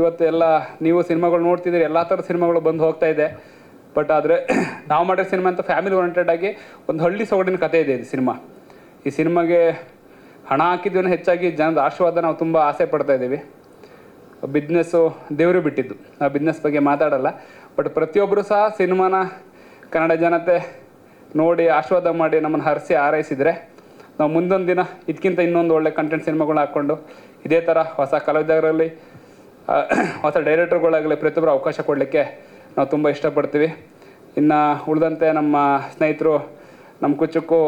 ಇವತ್ತು ಎಲ್ಲ ನೀವು ಸಿನಿಮಾಗಳು ನೋಡ್ತಿದ್ದೀರಿ, ಎಲ್ಲ ಥರದ ಸಿನಿಮಾಗಳು ಬಂದು ಹೋಗ್ತಾ ಇದೆ. ಬಟ್ ಆದರೆ ನಾವು ಮಾಡಿರೋ ಸಿನಿಮಾ ಅಂತ ಫ್ಯಾಮಿಲಿ ಓರಿಯೆಂಟೆಡ್ ಆಗಿ ಒಂದು ಹಳ್ಳಿ ಸೊಗಡಿನ ಕಥೆ ಇದೆ ಇದು ಸಿನಿಮಾ. ಈ ಸಿನಿಮಾಗೆ ಹಣ ಹಾಕಿದ್ದೇನೆ ಹೆಚ್ಚಾಗಿ ಜನದ ಆಶೀರ್ವಾದ ನಾವು ತುಂಬ ಆಸೆ ಪಡ್ತಾ ಇದ್ದೀವಿ. ಬಿಸ್ನೆಸ್ಸು ದೇವರು ಬಿಟ್ಟಿದ್ದು. ಆ ಬಿಸ್ನೆಸ್ ಬಗ್ಗೆ ಮಾತಾಡಲ್ಲ. ಬಟ್ ಪ್ರತಿಯೊಬ್ಬರು ಸಹ ಸಿನಿಮಾನ ಕನ್ನಡ ಜನತೆ ನೋಡಿ ಆಶೀರ್ವಾದ ಮಾಡಿ ನಮ್ಮನ್ನು ಹರಿಸಿ ಆರೈಸಿದರೆ ನಾವು ಮುಂದೊಂದು ದಿನ ಇದಕ್ಕಿಂತ ಇನ್ನೊಂದು ಒಳ್ಳೆ ಕಂಟೆಂಟ್ ಸಿನಿಮಾಗಳನ್ನ ಹಾಕ್ಕೊಂಡು ಇದೇ ಥರ ಹೊಸ ಕಲಾವಿದರಲ್ಲಿ ಹೊಸ ಡೈರೆಕ್ಟರ್ಗಳಾಗಲಿ ಪ್ರತಿಯೊಬ್ಬರು ಅವಕಾಶ ಕೊಡಲಿಕ್ಕೆ ನಾವು ತುಂಬ ಇಷ್ಟಪಡ್ತೀವಿ. ಇನ್ನು ಉಳಿದಂತೆ ನಮ್ಮ ಸ್ನೇಹಿತರು, ನಮ್ಮ ಕುಚ್ಚಕ್ಕೂ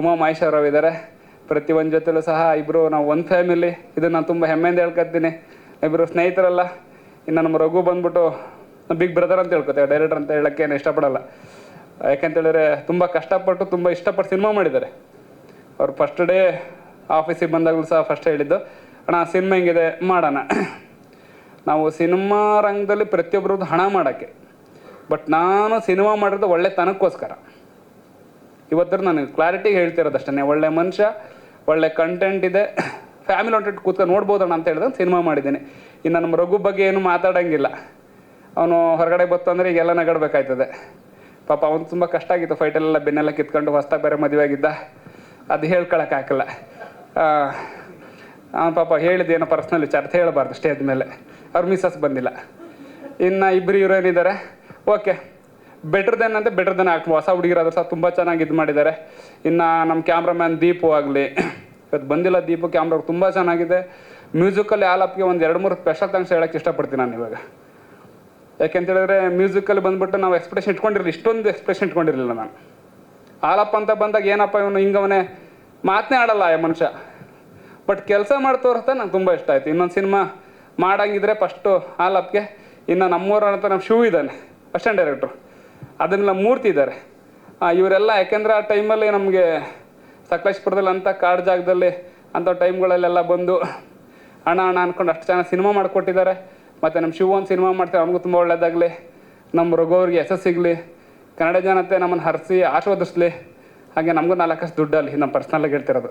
ಉಮಾ ಮಹೇಶ್ವರರಾವ್ ಇದ್ದಾರೆ ಪ್ರತಿ ಒಂದು ಜೊತೆಲೂ ಸಹ ಇಬ್ಬರು ನಾವು ಒಂದು ಫ್ಯಾಮಿಲಿ. ಇದು ನಾನು ತುಂಬ ಹೆಮ್ಮೆಯಿಂದ ಹೇಳ್ಕೊತೀನಿ. ಇಬ್ಬರು ಸ್ನೇಹಿತರಲ್ಲ. ಇನ್ನು ನಮ್ಮ ರಘು ಬಂದ್ಬಿಟ್ಟು ಬಿಗ್ ಬ್ರದರ್ ಅಂತ ಹೇಳ್ಕೊತೇವೆ. ಡೈರೆಕ್ಟರ್ ಅಂತ ಹೇಳೋಕ್ಕೆ ಏನು ಇಷ್ಟಪಡಲ್ಲ. ಯಾಕೆಂತೇಳಿದ್ರೆ ತುಂಬ ಕಷ್ಟಪಟ್ಟು ತುಂಬ ಇಷ್ಟಪಟ್ಟು ಸಿನಿಮಾ ಮಾಡಿದ್ದಾರೆ. ಅವ್ರು ಫಸ್ಟ್ ಡೇ ಆಫೀಸಿಗೆ ಬಂದಾಗಲೂ ಸಹ ಫಸ್ಟ್ ಹೇಳಿದ್ದು. ಅಣ್ಣ ಸಿನಿಮಾ ಹಿಂಗಿದೆ? ಮಾಡೋಣ. ನಾವು ಸಿನಿಮಾ ರಂಗದಲ್ಲಿ ಪ್ರತಿಯೊಬ್ಬರದ್ದು ಹಣ ಮಾಡೋಕ್ಕೆ. ಬಟ್ ನಾನು ಸಿನಿಮಾ ಮಾಡಿರೋದು ಒಳ್ಳೆ ತನಕ್ಕೋಸ್ಕರ. ಇವತ್ತರ ನಾನು ಕ್ಲಾರಿಟಿ ಹೇಳ್ತಿರೋದು ಅಷ್ಟೇ ಒಳ್ಳೆ ಮನುಷ್ಯ, ಒಳ್ಳೆ ಕಂಟೆಂಟ್ ಇದೆ ಫ್ಯಾಮಿಲಿ ಒಂಟಿಟ್ಟು ಕೂತ್ಕೊಂಡು ನೋಡ್ಬೋದಣ್ಣ ಅಂತ ಹೇಳಿದ್ರೆ ಸಿನಿಮಾ ಮಾಡಿದ್ದೀನಿ. ಇನ್ನು ನಮ್ಮ ರಘು ಬಗ್ಗೆ ಏನು ಮಾತಾಡೋಂಗಿಲ್ಲ. ಅವನು ಹೊರಗಡೆ ಬತ್ತು ಅಂದರೆ ಈಗೆಲ್ಲ ನಗಡ್ಬೇಕಾಯ್ತದೆ. ಪಾಪ ಅವನು ತುಂಬ ಕಷ್ಟ ಆಗಿತ್ತು ಫೈಟಲ್ಲೆಲ್ಲ ಬೆನ್ನೆಲ್ಲ ಕಿತ್ಕೊಂಡು ಹೊಸ್ತಾಗ ಬೇರೆ ಮದುವೆ ಆಗಿದ್ದ. ಅದು ಹೇಳ್ಕೊಳಕ್ಕಾಗಲ್ಲ ಪಾಪ ಹೇಳಿದ್ದೇನೋ ಪರ್ಸ್ನಲ್ ವಿಚಾರ ಅಂತ ಹೇಳಬಾರ್ದು ಸ್ಟೇಜ್ ಮೇಲೆ. ಅವ್ರ ಮಿಸಸ್ ಬಂದಿಲ್ಲ. ಇನ್ನು ಇಬ್ಬರು ಹೀರೋಯಿನ್ ಇದ್ದಾರೆ ಓಕೆ ಬೆಟರ್ ದೆನ್ ಅಂತ ಬೆಟರ್ ದೆನ್ ಆಗ್ತು ಹೊಸ ಹುಡುಗಿರಾದ್ರು ಸಹ ತುಂಬ ಚೆನ್ನಾಗಿ ಇದು ಮಾಡಿದ್ದಾರೆ. ಇನ್ನು ನಮ್ಮ ಕ್ಯಾಮ್ರಾಮ್ಯಾನ್ ದೀಪು ಆಗಲಿ. ಇವತ್ತು ಬಂದಿಲ್ಲ ದೀಪು ಕ್ಯಾಮ್ರಾ ತುಂಬ ಚೆನ್ನಾಗಿದೆ. ಮ್ಯೂಸಿಕಲ್ಲಿ ಆಲಪ್ಗೆ ಒಂದು ಎರಡು ಮೂರು ಸ್ಪೆಷಲ್ ಥ್ಯಾಂಕ್ಸ್ ಹೇಳೋಕ್ಕೆ ಇಷ್ಟಪಡ್ತೀನಿ ನಾನು ಇವಾಗ. ಯಾಕೆಂತೇಳಿದ್ರೆ ಮ್ಯೂಸಿಕಲ್ಲಿ ಬಂದ್ಬಿಟ್ಟು ನಾವು ಎಕ್ಸ್ಪ್ರೆಷನ್ ಇಟ್ಕೊಂಡಿರಲಿಲ್ಲ, ಇಷ್ಟೊಂದು ಎಕ್ಸ್ಪ್ರೆಷನ್ ಇಟ್ಕೊಂಡಿರಲಿಲ್ಲ ನಾನು. ಆಲಪ್ಪ ಅಂತ ಬಂದಾಗ ಏನಪ್ಪ ಇವನು ಹಿಂಗವನೇ ಮಾತನೇ ಆಡಲ್ಲ ಆ ಮನುಷ್ಯ. ಬಟ್ ಕೆಲಸ ಮಾಡಿ ನಂಗೆ ತುಂಬ ಇಷ್ಟ ಆಯ್ತು. ಇನ್ನೊಂದು ಸಿನಿಮಾ ಮಾಡಂಗಿದ್ರೆ ಫಸ್ಟು ಹಾಲಪ್ಗೆ ಇನ್ನು ನಮ್ಮೂರ ಅಂತ ನಮ್ಮ ಶಿವ ಇದ್ದಾನೆ ಅಸ್ಟೆಂಟ್ ಡೈರೆಕ್ಟ್ರು ಅದನ್ನೆಲ್ಲ ಮೂರ್ತಿ ಇದ್ದಾರೆ. ಇವರೆಲ್ಲ ಯಾಕೆಂದ್ರೆ ಆ ಟೈಮಲ್ಲಿ ನಮಗೆ ಸಕಲೇಶ್ಪುರದಲ್ಲಿ ಅಂಥ ಕಾಡು ಜಾಗದಲ್ಲಿ ಅಂಥ ಟೈಮ್ಗಳಲ್ಲೆಲ್ಲ ಬಂದು ಹಣ ಹಣ ಅಂದ್ಕೊಂಡು ಅಷ್ಟು ಚೆನ್ನಾಗಿ ಸಿನಿಮಾ ಮಾಡಿಕೊಟ್ಟಿದ್ದಾರೆ. ಮತ್ತು ನಮ್ಮ ಶಿವ ಒಂದು ಸಿನಿಮಾ ಮಾಡ್ತಾರೆ, ಅವ್ನಿಗೂ ತುಂಬ ಒಳ್ಳೆಯದಾಗಲಿ ನಮ್ಮ ರಘುವ್ರಿಗೆ ಯಶಸ್ಸು ಸಿಗಲಿ. ಕನ್ನಡ ಜನತೆ ನಮ್ಮನ್ನು ಹರಿಸಿ, ಆಶೀರ್ವದಿಸ್ಲಿ. ಹಾಗೆ ನಮಗೂ ನಾಲ್ಕು ಅಷ್ಟು ದುಡ್ಡಲ್ಲಿ ನಮ್ಮ ಪರ್ಸ್ನಲ್ಲಾಗಿ ಹೇಳ್ತಿರೋದು.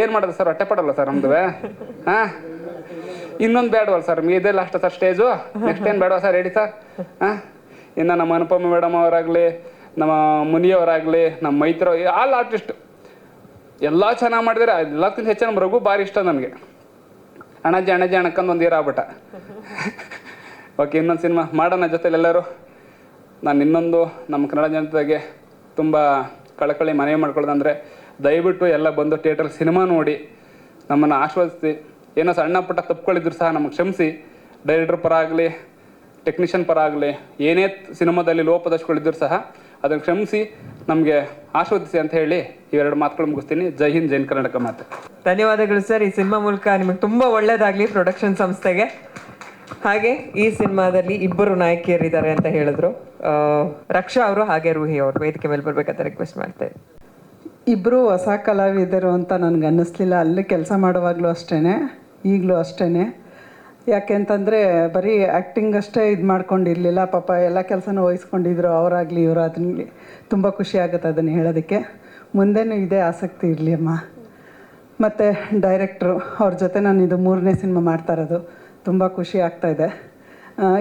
ಏನು ಮಾಡೋದು ಸರ್? ಹೊಟ್ಟೆ ಪಡಲ್ಲ ಸರ್ ನಮ್ದು ಹಾಂ ಇನ್ನೊಂದು ಬೇಡವಲ್ಲ ಸರ್ ಇದೇ ಲಾಸ್ಟ್ ಸರ್ ಸ್ಟೇಜು ನೆಕ್ಸ್ಟ್ ಏನು ಬೇಡವಾ ಸರ್? ಹೇಳಿ ಸರ್. ಹಾಂ ಇನ್ನು ನಮ್ಮ ಅನುಪಮ ಮೇಡಮ್ ಅವರಾಗಲಿ, ನಮ್ಮ ಮುನಿಯವರಾಗಲಿ, ನಮ್ಮ ಮೈತ್ರೋ ಆಲ್ ಆರ್ಟಿಸ್ಟ್ ಎಲ್ಲ ಚೆನ್ನಾಗಿ ಮಾಡಿದ್ರೆ. ಎಲ್ಲಕ್ಕಿಂತ ಹೆಚ್ಚು ನಮ್ಮ ರಘು ಭಾರಿ ಇಷ್ಟ ನನಗೆ ಅಣಜಿ ಅಣಜಿ ಅಣಕ್ಕಂದು ಒಂದು ಆಗ್ಬಿಟ್ಟ. ಓಕೆ, ಇನ್ನೊಂದು ಸಿನಿಮಾ ಮಾಡೋಣ ಜೊತೆಲಿ ಎಲ್ಲರೂ. ನಾನು ಇನ್ನೊಂದು ನಮ್ಮ ಕನ್ನಡ ಜನತೆಗೆ ತುಂಬ ಕಳಕಳಿ ಮನವಿ ಮಾಡ್ಕೊಳ್ಳೋದಂದರೆ ದಯವಿಟ್ಟು ಎಲ್ಲ ಬಂದು ಥಿಯೇಟರ್ ಸಿನಿಮಾ ನೋಡಿ ನಮ್ಮನ್ನು ಆಶ್ವಾದಿಸಿ. ಏನೋ ಸಣ್ಣ ಪುಟ್ಟ ತಪ್ಪುಗಳಿದ್ರು ಸಹ ನಮಗೆ ಕ್ಷಮಿಸಿ. ಡೈರೆಕ್ಟರ್ ಪರ ಆಗಲಿ ಟೆಕ್ನಿಷಿಯನ್ ಪರ ಆಗಲಿ, ಏನೇ ಸಿನಿಮಾದಲ್ಲಿ ಲೋಪದೋಷಗಳಿದ್ರು ಸಹ ಅದನ್ನು ಕ್ಷಮಿಸಿ, ನಮಗೆ ಆಶ್ವಾದಿಸಿ ಅಂತ ಹೇಳಿ ಇವೆರಡು ಮಾತುಗಳು ಮುಗಿಸ್ತೀನಿ. ಜೈ ಹಿಂದ್ ಜೈನ್ ಕರ್ನಾಟಕ ಮಾತು. ಧನ್ಯವಾದಗಳು ಸರ್. ಈ ಸಿನಿಮಾ ಮೂಲಕ ನಿಮಗೆ ತುಂಬ ಒಳ್ಳೆಯದಾಗಲಿ ಪ್ರೊಡಕ್ಷನ್ ಸಂಸ್ಥೆಗೆ. ಹಾಗೆ ಈ ಸಿನಿಮಾದಲ್ಲಿ ಇಬ್ಬರು ನಾಯಕಿಯರಿದ್ದಾರೆ ಅಂತ ಹೇಳಿದ್ರು. ರಕ್ಷಾ ಅವರು ಹಾಗೆ ರೂಹಿ ಅವರು ವೇದಿಕೆ ಮೇಲೆ ಬರ್ಬೇಕಂತ ರಿಕ್ವೆಸ್ಟ್ ಮಾಡ್ತೇವೆ ಇಬ್ಬರು ಹೊಸ ಕಲಾವಿದರು ಅಂತ ನನಗೆ ಅನ್ನಿಸ್ಲಿಲ್ಲ. ಅಲ್ಲಿ ಕೆಲಸ ಮಾಡುವಾಗಲೂ ಅಷ್ಟೇ ಈಗಲೂ ಅಷ್ಟೇ ಯಾಕೆಂತಂದರೆ ಬರೀ ಆ್ಯಕ್ಟಿಂಗ್ ಅಷ್ಟೇ ಇದು ಮಾಡ್ಕೊಂಡಿರಲಿಲ್ಲ. ಪಾಪ ಎಲ್ಲ ಕೆಲಸನೂ ವಹಿಸ್ಕೊಂಡಿದ್ರು. ಅವರಾಗಲಿ ಇವರಾಗಲಿ ತುಂಬ ಖುಷಿ ಆಗುತ್ತೆ ಅದನ್ನು ಹೇಳೋದಕ್ಕೆ. ಮುಂದೆನೂ ಇದೇ ಆಸಕ್ತಿ ಇರಲಿ ಅಮ್ಮ. ಮತ್ತು ಡೈರೆಕ್ಟ್ರು ಅವ್ರ ಜೊತೆ ನಾನು ಇದು ಮೂರನೇ ಸಿನಿಮಾ ಮಾಡ್ತಾ ಇರೋದು. ತುಂಬ ಖುಷಿ ಆಗ್ತಾಯಿದೆ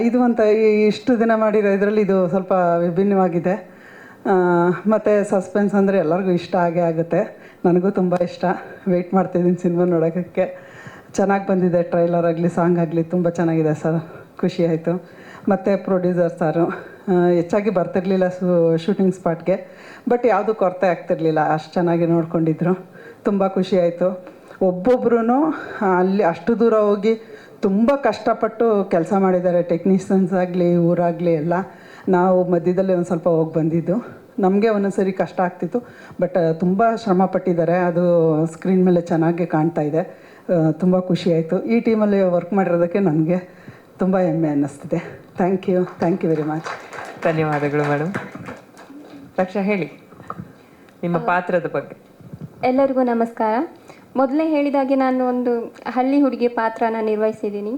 ಇದು. ಅಂತ ಈ- ಇಷ್ಟು ದಿನ ಮಾಡಿರೋ ಇದರಲ್ಲಿ ಇದು ಸ್ವಲ್ಪ ವಿಭಿನ್ನವಾಗಿದೆ. ಮತ್ತು ಸಸ್ಪೆನ್ಸ್ ಅಂದರೆ ಎಲ್ಲರಿಗೂ ಇಷ್ಟ ಆಗೇ ಆಗುತ್ತೆ. ನನಗೂ ತುಂಬ ಇಷ್ಟ. ವೆಯ್ಟ್ ಮಾಡ್ತಿದ್ದೀನಿ ಸಿನಿಮಾ ನೋಡೋಕ್ಕೆ ಚೆನ್ನಾಗಿ ಬಂದಿದೆ ಟ್ರೈಲರ್ ಆಗಲಿ ಸಾಂಗ್ ಆಗಲಿ, ತುಂಬ ಚೆನ್ನಾಗಿದೆ ಸರ್. ಖುಷಿ ಆಯಿತು. ಮತ್ತು ಪ್ರೊಡ್ಯೂಸರ್ ಸಾರು ಹೆಚ್ಚಾಗಿ ಬರ್ತಿರಲಿಲ್ಲ ಸು ಶೂಟಿಂಗ್ ಸ್ಪಾಟ್ಗೆ ಬಟ್ ಯಾವುದೂ ಕೊರತೆ ಆಗ್ತಿರಲಿಲ್ಲ. ಅಷ್ಟು ಚೆನ್ನಾಗಿ ನೋಡ್ಕೊಂಡಿದ್ರು. ತುಂಬ ಖುಷಿ ಆಯಿತು. ಒಬ್ಬೊಬ್ರು ಅಲ್ಲಿ ಅಷ್ಟು ದೂರ ಹೋಗಿ ತುಂಬ ಕಷ್ಟಪಟ್ಟು ಕೆಲಸ ಮಾಡಿದ್ದಾರೆ. ಟೆಕ್ನಿಷಿಯನ್ಸ್ ಆಗಲಿ ಊರಾಗಲಿ ಎಲ್ಲ. ನಾವು ಮಧ್ಯದಲ್ಲಿ ಒಂದು ಸ್ವಲ್ಪ ಹೋಗಿ ಬಂದಿದ್ದು. ನಮಗೆ ಒಂದೊಂದ್ಸರಿ ಕಷ್ಟ ಆಗ್ತಿತ್ತು. ಬಟ್ ತುಂಬ ಶ್ರಮ ಪಟ್ಟಿದ್ದಾರೆ. ಅದು ಸ್ಕ್ರೀನ್ ಮೇಲೆ ಚೆನ್ನಾಗಿ ಕಾಣ್ತಾ ಇದೆ. ತುಂಬ ಖುಷಿಯಾಯಿತು ಈ ಟೀಮಲ್ಲಿ ವರ್ಕ್ ಮಾಡಿರೋದಕ್ಕೆ ನನಗೆ ತುಂಬ ಹೆಮ್ಮೆ ಅನ್ನಿಸ್ತಿದೆ. Thank you thank you very much ಧನ್ಯವಾದಗಳು ಮೇಡಮ್ ರಕ್ಷಾ ಹೇಳಿ. ನಿಮ್ಮ ಪಾತ್ರದ ಬಗ್ಗೆ. ಎಲ್ಲರಿಗೂ ನಮಸ್ಕಾರ. ಮೊದಲೇ ಹೇಳಿದಾಗೆ ನಾನು ಒಂದು ಹಳ್ಳಿ ಹುಡುಗಿ ಪಾತ್ರನ ನಿರ್ವಹಿಸಿದ್ದೀನಿ.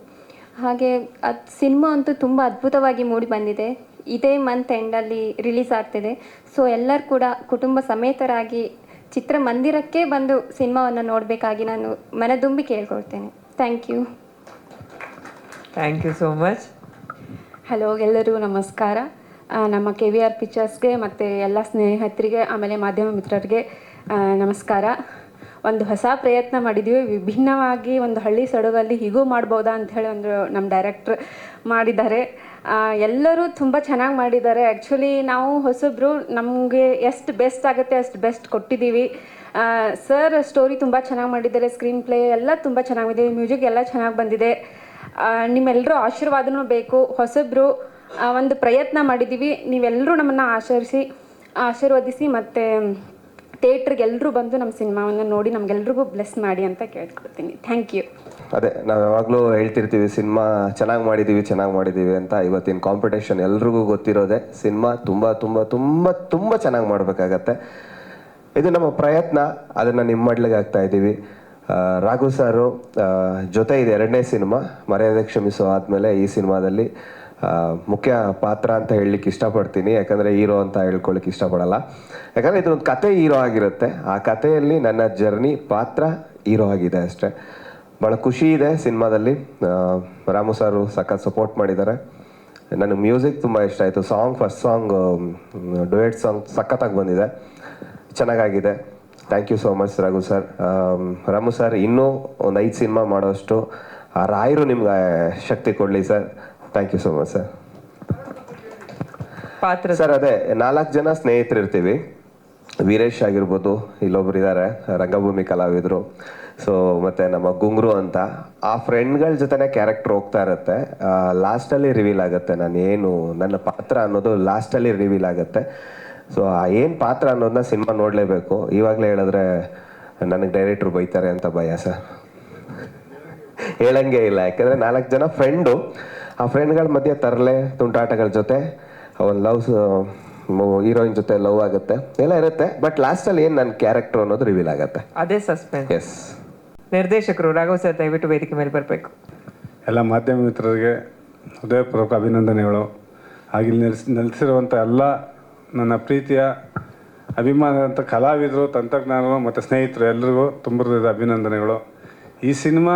ಹಾಗೆ ಅದು ಸಿನಿಮಾ ಅಂತೂ ತುಂಬ ಅದ್ಭುತವಾಗಿ ಮೂಡಿ ಬಂದಿದೆ. ಇದೇ ಮಂತ್ ಎಂಡಲ್ಲಿ ರಿಲೀಸ್ ಆಗ್ತಿದೆ. ಸೊ ಎಲ್ಲರೂ ಕೂಡ ಕುಟುಂಬ ಸಮೇತರಾಗಿ ಚಿತ್ರಮಂದಿರಕ್ಕೆ ಬಂದು ಸಿನಿಮಾವನ್ನು ನೋಡಬೇಕಾಗಿ ನಾನು ಮನದುಂಬಿ ಕೇಳ್ಕೊಳ್ತೇನೆ. Thank you thank you so much hello ಎಲ್ಲರೂ ನಮಸ್ಕಾರ. ನಮ್ಮ ಕೆ ವಿ ಆರ್ ಪಿಕ್ಚರ್ಸ್ಗೆ ಮತ್ತು ಎಲ್ಲ ಸ್ನೇಹಿತರಿಗೆ ಆಮೇಲೆ ಮಾಧ್ಯಮ ಮಿತ್ರರಿಗೆ ಆ, ನಮಸ್ಕಾರ. ಒಂದು ಹೊಸ ಪ್ರಯತ್ನ ಮಾಡಿದ್ದೀವಿ ವಿಭಿನ್ನವಾಗಿ ಒಂದು ಹಳ್ಳಿ ಸೊಡಗಲ್ಲಿ ಹೀಗೂ ಮಾಡ್ಬೋದಾ ಹೇಳಿ ಒಂದು ನಮ್ಮ ಡೈರೆಕ್ಟ್ರ್ ಮಾಡಿದ್ದಾರೆ. ಎಲ್ಲರೂ ತುಂಬ ಚೆನ್ನಾಗಿ ಮಾಡಿದ್ದಾರೆ. ಆ್ಯಕ್ಚುಲಿ ನಾವು ಹೊಸಬ್ರು ನಮಗೆ ಎಷ್ಟು ಬೆಸ್ಟ್ ಆಗುತ್ತೆ ಅಷ್ಟು ಬೆಸ್ಟ್ ಕೊಟ್ಟಿದ್ದೀವಿ ಸರ್ ಸ್ಟೋರಿ ತುಂಬ ಚೆನ್ನಾಗಿ ಮಾಡಿದ್ದಾರೆ. ಸ್ಕ್ರೀನ್ ಪ್ಲೇ ಎಲ್ಲ ತುಂಬ ಚೆನ್ನಾಗಿದೆ. ಮ್ಯೂಸಿಕ್ ಎಲ್ಲ ಚೆನ್ನಾಗಿ ಬಂದಿದೆ. ನಿಮ್ಮೆಲ್ಲರೂ ಆಶೀರ್ವಾದನೂ ಬೇಕು. ಹೊಸಬ್ರು ಒಂದು ಪ್ರಯತ್ನ ಮಾಡಿದ್ದೀವಿ ನೀವೆಲ್ಲರೂ ನಮ್ಮನ್ನು ಆಚರಿಸಿ ಆಶೀರ್ವದಿಸಿ ಮತ್ತು ಥಿಯೇಟ್ರಿಗೆ ಎಲ್ಲರೂ ಬಂದು ನಮ್ಮ ಸಿನಿಮಾವನ್ನು ನೋಡಿ ನಮಗೆಲ್ರಿಗೂ ಬ್ಲೆಸ್ ಮಾಡಿ ಅಂತ ಕೇಳ್ಕೊಡ್ತೀನಿ ಥ್ಯಾಂಕ್ ಯು ಅದೇ, ನಾವು ಯಾವಾಗಲೂ ಹೇಳ್ತಿರ್ತೀವಿ, ಸಿನಿಮಾ ಚೆನ್ನಾಗಿ ಮಾಡಿದ್ದೀವಿ ಚೆನ್ನಾಗಿ ಮಾಡಿದ್ದೀವಿ ಅಂತ ಇವತ್ತಿನ ಕಾಂಪಿಟೇಷನ್ ಎಲ್ರಿಗೂ ಗೊತ್ತಿರೋದೆ, ಸಿನಿಮಾ ತುಂಬ ತುಂಬ ತುಂಬ ತುಂಬ ಚೆನ್ನಾಗಿ ಮಾಡಬೇಕಾಗತ್ತೆ. ಇದು ನಮ್ಮ ಪ್ರಯತ್ನ, ಅದನ್ನು ನಿಮ್ಮ ಮಡ್ಲಿಗೆ ಆಗ್ತಾ ಇದ್ದೀವಿ ರಾಘು ಸಾರು ಜೊತೆ ಇದೆ ಎರಡನೇ ಸಿನಿಮಾ, ಮರ್ಯಾದೆ ಕ್ಷಮಿಸೋ ಆದಮೇಲೆ ಈ ಸಿನಿಮಾದಲ್ಲಿ. ಮುಖ್ಯ ಪಾತ್ರ ಅಂತ ಹೇಳಲಿಕ್ಕೆ ಇಷ್ಟಪಡ್ತೀನಿ. ಯಾಕಂದರೆ ಹೀರೋ ಅಂತ ಹೇಳ್ಕೊಳ್ಳಿಕ್ಕೆ ಇಷ್ಟಪಡಲ್ಲ. ಯಾಕಂದರೆ ಇದೊಂದು ಕತೆ ಹೀರೋ ಆಗಿರುತ್ತೆ. ಆ ಕಥೆಯಲ್ಲಿ ನನ್ನ ಜರ್ನಿ ಪಾತ್ರ ಹೀರೋ ಆಗಿದೆ ಅಷ್ಟೇ. ಭಾಳ ಖುಷಿ ಇದೆ ಸಿನಿಮಾದಲ್ಲಿ. ರಾಮು ಸಾರು ಸಖತ್ ಸಪೋರ್ಟ್ ಮಾಡಿದ್ದಾರೆ. ನನಗೆ ಮ್ಯೂಸಿಕ್ ತುಂಬ ಇಷ್ಟ ಆಯಿತು. Song first song duet song ಸಖತ್ತಾಗಿ ಬಂದಿದೆ. ಚೆನ್ನಾಗಾಗಿದೆ. Thank you so much Raghu sir Ramu sir ಇನ್ನೂ ಒಂದು ಐದು ಸಿನಿಮಾ ಮಾಡೋಷ್ಟು ಆ ರಾಯರು ನಿಮ್ಗೆ ಶಕ್ತಿ ಕೊಡಲಿ sir thank you so much sir ಪಾತ್ರ ಸರ್ ಅದೇ ನಾಲ್ಕು ಜನ ಸ್ನೇಹಿತರು ಇರ್ತೀವಿ ವೀರೇಶ್ ಆಗಿರ್ಬೋದು ಇಲ್ಲೊಬ್ರು ಇದ್ದಾರೆ ರಂಗಭೂಮಿ ಕಲಾವಿದರು. ಸೊ ಮತ್ತೆ ನಮ್ಮ ಗುಂಗ್ರು ಅಂತ. ಆ ಫ್ರೆಂಡ್ಗಳ ಜೊತೆನೆ ಕ್ಯಾರೆಕ್ಟರ್ ಹೋಗ್ತಾ ಇರುತ್ತೆ. ಲಾಸ್ಟಲ್ಲಿ ರಿವೀಲ್ ಆಗುತ್ತೆ. ನಾನು ಏನು ನನ್ನ ಪಾತ್ರ ಅನ್ನೋದು ಲಾಸ್ಟಲ್ಲಿ ರಿವೀಲ್ ಆಗುತ್ತೆ. ಸೊ ಆ ಏನು ಪಾತ್ರ ಅನ್ನೋದನ್ನ ಸಿನಿಮಾ ನೋಡಲೇಬೇಕು. ಇವಾಗಲೇ ಹೇಳಿದ್ರೆ ನನಗೆ ಡೈರೆಕ್ಟ್ರು ಬೈತಾರೆ ಅಂತ ಭಯ ಸರ್ ಹೇಳಂಗೆ ಇಲ್ಲ. ಯಾಕಂದ್ರೆ ನಾಲ್ಕು ಜನ ಫ್ರೆಂಡು ಆ ಫ್ರೆಂಡ್ಗಳ ಮಧ್ಯೆ ತರಲೆ ತುಂಟಾಟಗಳ ಜೊತೆ ಒಂದು ಲವ್ಸ್ ಹೀರೋಯಿನ್ ಜೊತೆ ಲವ್ ಆಗುತ್ತೆ. ಎಲ್ಲ ಇರುತ್ತೆ ಬಟ್ ಲಾಸ್ಟಲ್ಲಿ ಏನು ನನ್ನ ಕ್ಯಾರೆಕ್ಟರ್ ಅನ್ನೋದು ರಿವೀಲ್ ಆಗುತ್ತೆ. ಅದೇ ಸಸ್ಪೆನ್ಸ್ ಎಸ್ ನಿರ್ದೇಶಕರು ರಾಘವ್ ಸರ್ ದಯವಿಟ್ಟು ವೇದಿಕೆ ಮೇಲೆ ಬರಬೇಕು. ಎಲ್ಲ ಮಾಧ್ಯಮ ಮಿತ್ರರಿಗೆ ಹೃದಯಪೂರ್ವಕ ಅಭಿನಂದನೆಗಳು. ಹಾಗೆ ಇಲ್ಲಿ ನೆಲೆಸ್ ನೆಲೆಸಿರುವಂಥ ಎಲ್ಲ ನನ್ನ ಪ್ರೀತಿಯ ಅಭಿಮಾನದಂಥ ಕಲಾವಿದರು ತಂತ್ರಜ್ಞಾನರು ಮತ್ತು ಸ್ನೇಹಿತರು ಎಲ್ಲರಿಗೂ ತುಂಬ ಹೃದಯದ ಅಭಿನಂದನೆಗಳು. ಈ ಸಿನಿಮಾ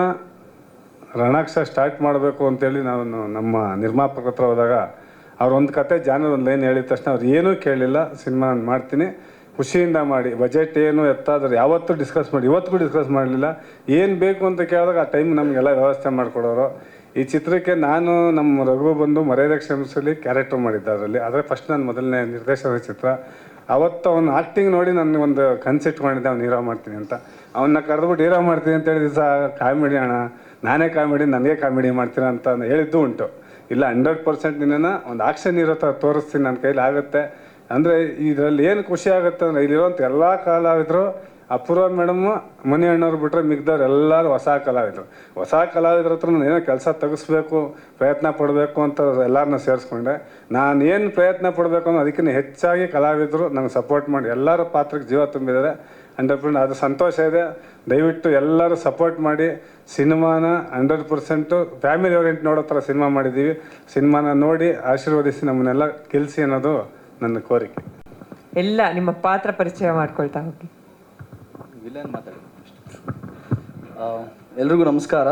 ರಣಾಕ್ಷ ಸ್ಟಾರ್ಟ್ ಮಾಡಬೇಕು ಅಂತೇಳಿ ನಾನು ನಮ್ಮ ನಿರ್ಮಾಪಕರ ಹತ್ರ ಹೋದಾಗ ಅವ್ರು ಒಂದು ಕತೆ ಜಾನರ್ ಒಂದು ಲೈನ್ ಹೇಳಿದ ತಕ್ಷಣ ಅವ್ರು ಏನೂ ಕೇಳಲಿಲ್ಲ ಸಿನಿಮಾ ನಾನು ಮಾಡ್ತೀನಿ. ಖುಷಿಯಿಂದ ಮಾಡಿ, ಬಜೆಟ್ ಏನು ಎತ್ತಾದ್ರೆ ಯಾವತ್ತೂ ಡಿಸ್ಕಸ್ ಮಾಡಿ, ಇವತ್ತಿಗೂ ಡಿಸ್ಕಸ್ ಮಾಡಲಿಲ್ಲ. ಏನು ಬೇಕು ಅಂತ ಕೇಳಿದಾಗ ಆ ಟೈಮ್ ನಮಗೆಲ್ಲ ವ್ಯವಸ್ಥೆ ಮಾಡಿಕೊಡೋರು. ಈ ಚಿತ್ರಕ್ಕೆ ನಾನು, ನಮ್ಮ ರಘು ಬಂದು ಮರ್ಯಾದೆ ಕ್ಷಮಿಸಲಿ ಕ್ಯಾರೆಕ್ಟರ್ ಮಾಡಿದ್ದೆ ಅದರಲ್ಲಿ. ಆದರೆ ಫಸ್ಟ್ ನಾನು ಮೊದಲನೇ ನಿರ್ದೇಶನದ ಚಿತ್ರ. ಅವತ್ತು ಅವನು ಆ್ಯಕ್ಟಿಂಗ್ ನೋಡಿ ನನಗೆ ಒಂದು ಕನ್ಸಿಟ್ಕೊಂಡಿದ್ದೆ, ಅವ್ನು ಹೀರೋ ಮಾಡ್ತೀನಿ ಅಂತ. ಅವನ್ನ ಕರೆದ್ಬಿಟ್ಟು ಹೀರೋ ಮಾಡ್ತೀನಿ ಅಂತೇಳಿ ದಿವಸ ಕಾಮಿಡಿ ಅಣ್ಣ. ನಾನೇ ಕಾಮಿಡಿ, ನನಗೆ ಕಾಮಿಡಿ ಮಾಡ್ತೀನಿ ಅಂತ ಹೇಳಿದ್ದು ಉಂಟು. ಇಲ್ಲ ಹಂಡ್ರೆಡ್ ಪರ್ಸೆಂಟ್ ನಿನ್ನನ್ನು ಒಂದು ಆಕ್ಷನ್ ಇರೋ ಥರ ತೋರಿಸ್ತೀನಿ ನನ್ನ ಕೈಲಿ ಆಗುತ್ತೆ. ಅಂದರೆ ಇದರಲ್ಲಿ ಏನು ಖುಷಿ ಆಗುತ್ತೆ ಅಂದರೆ ಇಲ್ಲಿರುವಂಥ ಎಲ್ಲ ಕಲಾವಿದರು ಅಪೂರ್ವ ಮೇಡಮ್, ಮನೆ ಅಣ್ಣವ್ರು ಬಿಟ್ಟರೆ ಮಿಗ್ದವ್ರು ಎಲ್ಲರೂ ಹೊಸ ಕಲಾವಿದರು. ಹೊಸ ಕಲಾವಿದ್ರ ಹತ್ರ ನಾನು ಏನೋ ಕೆಲಸ ತೆಗಿಸ್ಬೇಕು, ಪ್ರಯತ್ನ ಪಡಬೇಕು ಅಂತ ಎಲ್ಲರನ್ನ ಸೇರಿಸ್ಕೊಂಡೆ. ನಾನು ಏನು ಪ್ರಯತ್ನ ಪಡಬೇಕು ಅನ್ನೋ ಅದಕ್ಕಿಂತ ಹೆಚ್ಚಾಗಿ ಕಲಾವಿದರು ನಂಗೆ ಸಪೋರ್ಟ್ ಮಾಡಿ. ಎಲ್ಲರ ಪಾತ್ರಕ್ಕೆ ಜೀವ ತುಂಬಿದ್ದಾರೆ. ಹಂಡ್ರೆಡ್ ಅದು ಸಂತೋಷ ಇದೆ. ದಯವಿಟ್ಟು ಎಲ್ಲರೂ ಸಪೋರ್ಟ್ ಮಾಡಿ. ಸಿನಿಮಾನ ಹಂಡ್ರೆಡ್ ಪರ್ಸೆಂಟು ಫ್ಯಾಮಿಲಿ ಓರಿಯೆಂಟ್ ನೋಡೋ ಥರ ಸಿನಿಮಾ ಮಾಡಿದ್ದೀವಿ. ಸಿನಿಮಾನ ನೋಡಿ ಆಶೀರ್ವದಿಸಿ ನಮ್ಮನ್ನೆಲ್ಲ ಗೆಲ್ಲಿಸಿ ಅನ್ನೋದು ನನ್ನ ಕೋರಿಕೆ. ಎಲ್ಲ ನಿಮ್ಮ ಪಾತ್ರ ಪರಿಚಯ ಮಾಡ್ಕೊಳ್ತಾ ಹೋಗಿ. ವಿಲನ್ ಮಾತಾಡಿ ಎಲ್ರಿಗೂ ನಮಸ್ಕಾರ.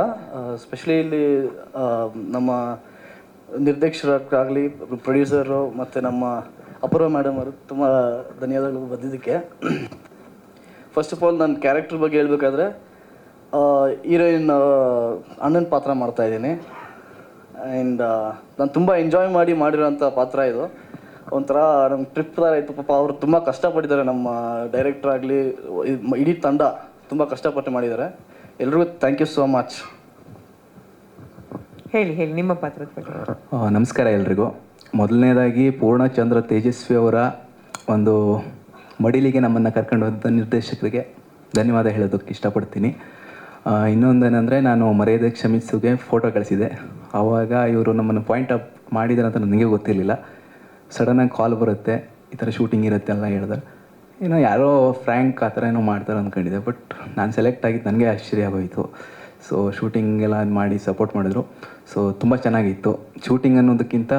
ಸ್ಪೆಷಲಿ ಇಲ್ಲಿ ನಮ್ಮ ನಿರ್ದೇಶಕರಾಗಲಿ ಪ್ರೊಡ್ಯೂಸರು ಮತ್ತು ನಮ್ಮ ಅಪೂರ್ವ ಮೇಡಮ್ ಅವರು ತುಂಬ ಧನ್ಯವಾದಗಳು ಬಂದಿದ್ದಕ್ಕೆ. ಫಸ್ಟ್ ಆಫ್ ಆಲ್ ನನ್ನ ಕ್ಯಾರೆಕ್ಟರ್ ಬಗ್ಗೆ ಹೇಳಬೇಕಾದ್ರೆ ಹೀರೋಯಿನ್ ಅಣ್ಣನ ಪಾತ್ರ ಮಾಡ್ತಾ ಇದ್ದೀನಿ. ಆ್ಯಂಡ್ ನಾನು ತುಂಬ ಎಂಜಾಯ್ ಮಾಡಿ ಮಾಡಿರೋಂಥ ಪಾತ್ರ ಇದು. ಒಂಥರ ನಮ್ಮ ಟ್ರಿಪ್ ಥರ ಇತ್ತು ಪಾಪ ಅವರು ತುಂಬ ಕಷ್ಟಪಟ್ಟಿದ್ದಾರೆ. ನಮ್ಮ ಡೈರೆಕ್ಟರ್ ಆಗಲಿ ಇಡೀ ತಂಡ ತುಂಬ ಕಷ್ಟಪಟ್ಟು ಮಾಡಿದ್ದಾರೆ. ಎಲ್ರಿಗೂ ಥ್ಯಾಂಕ್ ಯು ಸೋ ಮಚ್ ಹೇಳಿ ಹೇಳಿ ನಿಮ್ಮ ಪಾತ್ರ ಬಗ್ಗೆ. ನಮಸ್ಕಾರ ಎಲ್ರಿಗೂ. ಮೊದಲನೇದಾಗಿ ಪೂರ್ಣಚಂದ್ರ ತೇಜಸ್ವಿ ಅವರ ಒಂದು ಮಡಿಲಿಗೆ ನಮ್ಮನ್ನು ಕರ್ಕೊಂಡು ಹೋದ ನಿರ್ದೇಶಕರಿಗೆ ಧನ್ಯವಾದ ಹೇಳೋದಕ್ಕೆ ಇಷ್ಟಪಡ್ತೀನಿ. ಇನ್ನೊಂದೇನೆಂದರೆ ನಾನು ಮರ್ಯಾದೆ ಕ್ಷಮಿಸುಗೆ ಫೋಟೋ ಕಳಿಸಿದೆ ಆವಾಗ ಇವರು ನಮ್ಮನ್ನು ಪಾಯಿಂಟ್ ಅಪ್ ಮಾಡಿದ್ದಾರೆ ಅಂತ ನನಗೆ ಗೊತ್ತಿರಲಿಲ್ಲ. ಸಡನ್ನಾಗಿ ಕಾಲ್ ಬರುತ್ತೆ ಈ ಥರ ಶೂಟಿಂಗ್ ಇರುತ್ತೆ ಎಲ್ಲ ಹೇಳಿದ್ರೆ. ಏನೋ ಯಾರೋ ಫ್ರ್ಯಾಂಕ್ ಆ ಥರ ಏನೋ ಮಾಡ್ತಾರೆ ಅಂದ್ಕೊಂಡಿದ್ದೆ ಬಟ್ ನಾನು ಸೆಲೆಕ್ಟ್ ಆಗಿದ್ದು ನನಗೆ ಆಶ್ಚರ್ಯ ಆಗೋಯಿತು. ಸೊ ಶೂಟಿಂಗ್ ಎಲ್ಲ ಮಾಡಿ ಸಪೋರ್ಟ್ ಮಾಡಿದ್ರು. ಸೊ ತುಂಬ ಚೆನ್ನಾಗಿತ್ತು. ಶೂಟಿಂಗ್ ಅನ್ನೋದಕ್ಕಿಂತ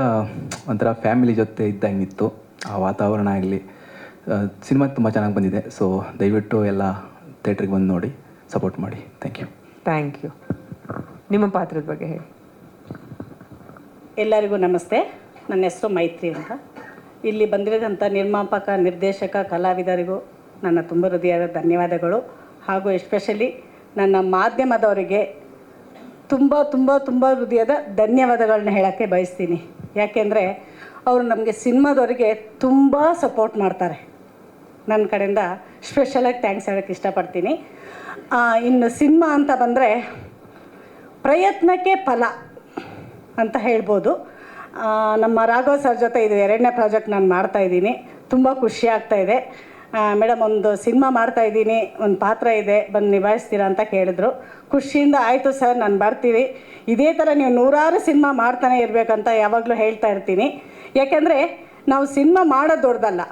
ಒಂಥರ ಫ್ಯಾಮಿಲಿ ಜೊತೆ ಇದ್ದಂಗಿತ್ತು ಆ ವಾತಾವರಣ ಆಗಲಿ. ಸಿನಿಮಾ ತುಂಬ ಚೆನ್ನಾಗಿ ಬಂದಿದೆ. ಸೊ ದಯವಿಟ್ಟು ಎಲ್ಲ ಥಿಯೇಟ್ರಿಗೆ ಬಂದು ನೋಡಿ ಸಪೋರ್ಟ್ ಮಾಡಿ. ಥ್ಯಾಂಕ್ ಯು ಥ್ಯಾಂಕ್ ಯು ನಿಮ್ಮ ಪಾತ್ರದ ಬಗ್ಗೆ ಹೇಳಿ. ಎಲ್ಲರಿಗೂ ನಮಸ್ತೆ. ನನ್ನ ಹೆಸರು ಮೈತ್ರಿ ಅಂತ. ಇಲ್ಲಿ ಬಂದಿರೋದಂಥ ನಿರ್ಮಾಪಕ, ನಿರ್ದೇಶಕ, ಕಲಾವಿದರಿಗೂ ನನ್ನ ತುಂಬ ಹೃದಯದ ಧನ್ಯವಾದಗಳು. ಹಾಗೂ ಎಸ್ಪೆಷಲಿ ನನ್ನ ಮಾಧ್ಯಮದವರಿಗೆ ತುಂಬ ತುಂಬ ತುಂಬ ಹೃದಯದ ಧನ್ಯವಾದಗಳನ್ನ ಹೇಳೋಕ್ಕೆ ಬಯಸ್ತೀನಿ. ಯಾಕೆಂದರೆ ಅವರು ನಮಗೆ ಸಿನಿಮಾದವರಿಗೆ ತುಂಬ ಸಪೋರ್ಟ್ ಮಾಡ್ತಾರೆ. ನನ್ನ ಕಡೆಯಿಂದ ಸ್ಪೆಷಲಾಗಿ ಥ್ಯಾಂಕ್ಸ್ ಹೇಳೋಕ್ಕೆ ಇಷ್ಟಪಡ್ತೀನಿ. ಇನ್ನು ಸಿನಿಮಾ ಅಂತ ಬಂದರೆ ಪ್ರಯತ್ನಕ್ಕೆ ಫಲ ಅಂತ ಹೇಳ್ಬೋದು. ನಮ್ಮ ರಾಘವ್ ಸರ್ ಜೊತೆ ಇದು ಎರಡನೇ ಪ್ರಾಜೆಕ್ಟ್ ನಾನು ಮಾಡ್ತಾ ಇದ್ದೀನಿ. ತುಂಬ ಖುಷಿ ಆಗ್ತಾ ಇದೆ. ಮೇಡಮ್ ಒಂದು ಸಿನಿಮಾ ಮಾಡ್ತಾ ಇದ್ದೀನಿ. ಒಂದು ಪಾತ್ರ ಇದೆ. ಬಂದು ನಿಭಾಯಿಸ್ತೀರಾ ಅಂತ ಕೇಳಿದ್ರು. ಖುಷಿಯಿಂದ ಆಯಿತು ಸರ್, ನಾನು ಬರ್ತೀವಿ. ಇದೇ ಥರ ನೀವು ನೂರಾರು ಸಿನಿಮಾ ಮಾಡ್ತಾನೆ ಇರಬೇಕಂತ ಯಾವಾಗಲೂ ಹೇಳ್ತಾ ಇರ್ತೀನಿ. ಯಾಕೆಂದರೆ ನಾವು ಸಿನಿಮಾ ಮಾಡೋದು ದೊಡ್ಡದಲ್ಲ.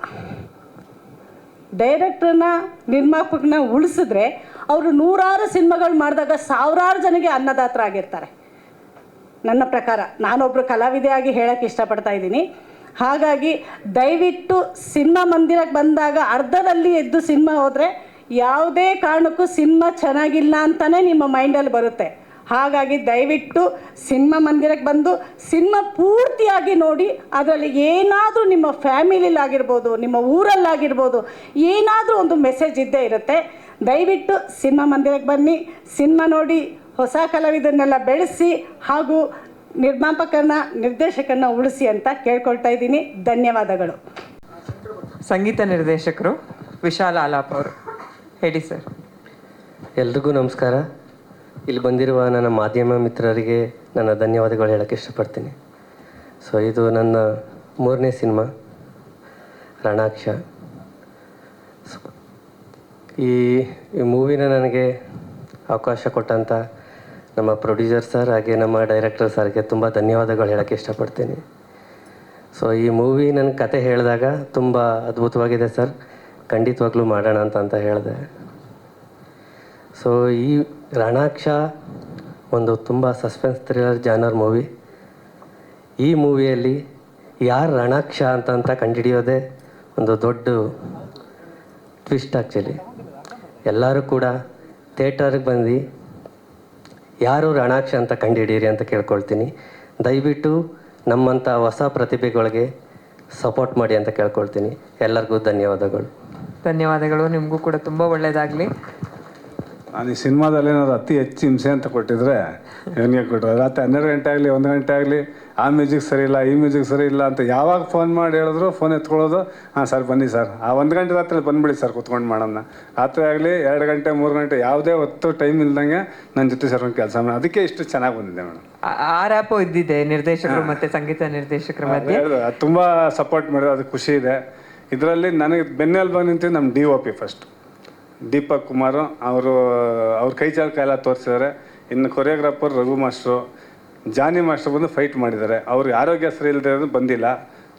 ಡೈರೆಕ್ಟ್ರನ್ನ ನಿರ್ಮಾಪಕನ ಉಳಿಸಿದ್ರೆ ಅವರು ನೂರಾರು ಸಿನಿಮಾಗಳು ಮಾಡಿದಾಗ ಸಾವಿರಾರು ಜನಕ್ಕೆ ಅನ್ನದಾತ್ರ ಆಗಿರ್ತಾರೆ. ನನ್ನ ಪ್ರಕಾರ ನಾನೊಬ್ಬರು ಕಲಾವಿದೆಯಾಗಿ ಹೇಳಕ್ಕೆ ಇಷ್ಟಪಡ್ತಾ ಇದ್ದೀನಿ. ಹಾಗಾಗಿ ದಯವಿಟ್ಟು ಸಿನಿಮಾ ಮಂದಿರಕ್ಕೆ ಬಂದಾಗ ಅರ್ಧದಲ್ಲಿ ಎದ್ದು ಸಿನಿಮಾ ಹೋದರೆ ಯಾವುದೇ ಕಾರಣಕ್ಕೂ ಸಿನಿಮಾ ಚೆನ್ನಾಗಿಲ್ಲ ಅಂತಲೇ ನಿಮ್ಮ ಮೈಂಡಲ್ಲಿ ಬರುತ್ತೆ. ಹಾಗಾಗಿ ದಯವಿಟ್ಟು ಸಿನಿಮಾ ಮಂದಿರಕ್ಕೆ ಬಂದು ಸಿನಿಮಾ ಪೂರ್ತಿಯಾಗಿ ನೋಡಿ, ಅದರಲ್ಲಿ ಏನಾದರೂ ನಿಮ್ಮ ಫ್ಯಾಮಿಲಿಲಾಗಿರ್ಬೋದು ನಿಮ್ಮ ಊರಲ್ಲಾಗಿರ್ಬೋದು ಏನಾದರೂ ಒಂದು ಮೆಸೇಜ್ ಇದ್ದೇ ಇರುತ್ತೆ. ದಯವಿಟ್ಟು ಸಿನಿಮಾ ಮಂದಿರಕ್ಕೆ ಬನ್ನಿ, ಸಿನಿಮಾ ನೋಡಿ ಹೊಸ ಕಲಾವಿದನ್ನೆಲ್ಲ ಬೆಳೆಸಿ ಹಾಗೂ ನಿರ್ಮಾಪಕರನ್ನ ನಿರ್ದೇಶಕನ ಉಳಿಸಿ ಅಂತ ಕೇಳ್ಕೊಳ್ತಾ ಇದ್ದೀನಿ. ಧನ್ಯವಾದಗಳು. ಸಂಗೀತ ನಿರ್ದೇಶಕರು ವಿಶಾಲ ಆಲಾಪ್ ಅವರು. ಹೇಳಿ ಸರ್. ಎಲ್ರಿಗೂ ನಮಸ್ಕಾರ. ಇಲ್ಲಿ ಬಂದಿರುವ ನನ್ನ ಮಾಧ್ಯಮ ಮಿತ್ರರಿಗೆ ನನ್ನ ಧನ್ಯವಾದಗಳು ಹೇಳೋಕ್ಕೆ ಇಷ್ಟಪಡ್ತೀನಿ. ಸೊ ಇದು ನನ್ನ ಮೂರನೇ ಸಿನಿಮಾ ರಣಾಕ್ಷ. ಸೊ, ಈ ಈ ಮೂವಿನ ನನಗೆ ಅವಕಾಶ ಕೊಟ್ಟಂಥ ನಮ್ಮ ಪ್ರೊಡ್ಯೂಸರ್ ಸರ್ ಹಾಗೆ ನಮ್ಮ ಡೈರೆಕ್ಟರ್ ಸರ್ಗೆ ತುಂಬ ಧನ್ಯವಾದಗಳು ಹೇಳೋಕ್ಕೆ ಇಷ್ಟಪಡ್ತೀನಿ. ಸೊ ಈ ಮೂವಿ ನನ್ನ ಕತೆ ಹೇಳಿದಾಗ ತುಂಬ ಅದ್ಭುತವಾಗಿದೆ ಸರ್ ಖಂಡಿತವಾಗ್ಲೂ ಮಾಡೋಣ ಅಂತ ಅಂತ ಹೇಳಿದೆ. ಸೊ ಈ ರಣಾಕ್ಷ ಒಂದು ತುಂಬ ಸಸ್ಪೆನ್ಸ್ ಥ್ರಿಲ್ಲರ್ ಜಾನರ್ ಮೂವಿ ಈ ಮೂವಿಯಲ್ಲಿ ಯಾರು ರಣಾಕ್ಷ ಅಂತ ಅಂತ ಕಂಡುಹಿಡಿಯೋದೇ ಒಂದು ದೊಡ್ಡ ಟ್ವಿಸ್ಟ್ ಆ್ಯಕ್ಚುಲಿ ಎಲ್ಲರೂ ಕೂಡ ಥಿಯೇಟರ್ಗೆ ಬಂದು ಯಾರು ರಣಾಕ್ಷ ಅಂತ ಕಂಡುಹಿಡೀರಿ ಅಂತ ಕೇಳ್ಕೊಳ್ತೀನಿ. ದಯವಿಟ್ಟು ನಮ್ಮಂಥ ಹೊಸ ಪ್ರತಿಭೆಗಳಿಗೆ ಸಪೋರ್ಟ್ ಮಾಡಿ ಅಂತ ಕೇಳ್ಕೊಳ್ತೀನಿ. ಎಲ್ಲರಿಗೂ ಧನ್ಯವಾದಗಳು. ಧನ್ಯವಾದಗಳು. ನಿಮಗೂ ಕೂಡ ತುಂಬ ಒಳ್ಳೆಯದಾಗಲಿ ನಾನು ಈ ಸಿನಿಮಾದಲ್ಲಿ ಏನಾದ್ರು ಅತಿ ಹೆಚ್ಚು ಹಿಂಸೆ ಅಂತ ಕೊಟ್ಟಿದ್ರೆ ಇವನಿಗೆ ಕೊಟ್ಟರೆ ರಾತ್ರಿ ಹನ್ನೆರಡು ಗಂಟೆ ಆಗಲಿ ಒಂದು ಗಂಟೆ ಆಗಲಿ ಆ ಮ್ಯೂಸಿಕ್ ಸರಿ ಇಲ್ಲ ಈ ಮ್ಯೂಸಿಕ್ ಸರಿ ಇಲ್ಲ ಅಂತ ಯಾವಾಗ ಫೋನ್ ಮಾಡಿ ಹೇಳಿದ್ರು ಫೋನ್ ಎತ್ಕೊಳ್ಳೋದು ಹಾಂ ಸರ್ ಬನ್ನಿ ಸರ್. ಆ ಒಂದು ಗಂಟೆ ರಾತ್ರಿ ಬಂದುಬಿಡಿ ಸರ್ ಕುತ್ಕೊಂಡು ಮಾಡೋಣ ರಾತ್ರಿ ಆಗಲಿ ಎರಡು ಗಂಟೆ ಮೂರು ಗಂಟೆ ಯಾವುದೇ ಹೊತ್ತು ಟೈಮ್ ಇಲ್ದಂಗೆ ನನ್ನ ಜೊತೆ ಸರ್ ಒಂದು ಕೆಲಸ ಮಾಡಿ ಅದಕ್ಕೆ ಇಷ್ಟು ಚೆನ್ನಾಗಿ ಬಂದಿದೆ ಮೇಡಮ್. ಆ- ರ್ಯಾಪು ಇದ್ದಿದೆ ನಿರ್ದೇಶಕರು ಮತ್ತು ಸಂಗೀತ ನಿರ್ದೇಶಕರು ಮಧ್ಯೆ. ತುಂಬ ಸಪೋರ್ಟ್ ಮಾಡಿದ್ರು ಅದು ಖುಷಿ ಇದೆ. ಇದರಲ್ಲಿ ನನಗೆ ಬೆನ್ನೆಲ್ಬಾಗಿ ನಿಂತಿದ್ದು ನಮ್ಮ D O P first Deepak Kumar ಅವರು ಅವ್ರ ಕೈ ಎಲ್ಲ ತೋರಿಸಿದ್ದಾರೆ ಇನ್ನು choreographer Raghu master Jani master ಬಂದು ಫೈಟ್ ಮಾಡಿದ್ದಾರೆ. ಅವ್ರಿಗೆ ಆರೋಗ್ಯ ಸರಿ ಇಲ್ಲದೆ ಬಂದಿಲ್ಲ.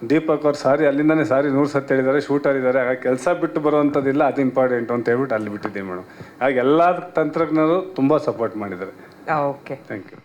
ದೀಪಕ್ ಅವ್ರು ಸಾರಿ ಅಲ್ಲಿಂದನೇ ಸಾರಿ ನೂರು ಸತ್ತು ಹೇಳಿದ್ದಾರೆ ಶೂಟರ್ ಇದ್ದಾರೆ ಆಗ ಕೆಲಸ ಬಿಟ್ಟು ಬರುವಂಥದ್ದಿಲ್ಲ ಅದು ಇಂಪಾರ್ಟೆಂಟ್ ಅಂತ ಹೇಳ್ಬಿಟ್ಟು ಅಲ್ಲಿ ಬಿಟ್ಟಿದ್ದೀವಿ ಮೇಡಮ್ ಹಾಗೆ ಎಲ್ಲ ತಂತ್ರಜ್ಞರು ತುಂಬ ಸಪೋರ್ಟ್ ಮಾಡಿದ್ದಾರೆ. Okay thank you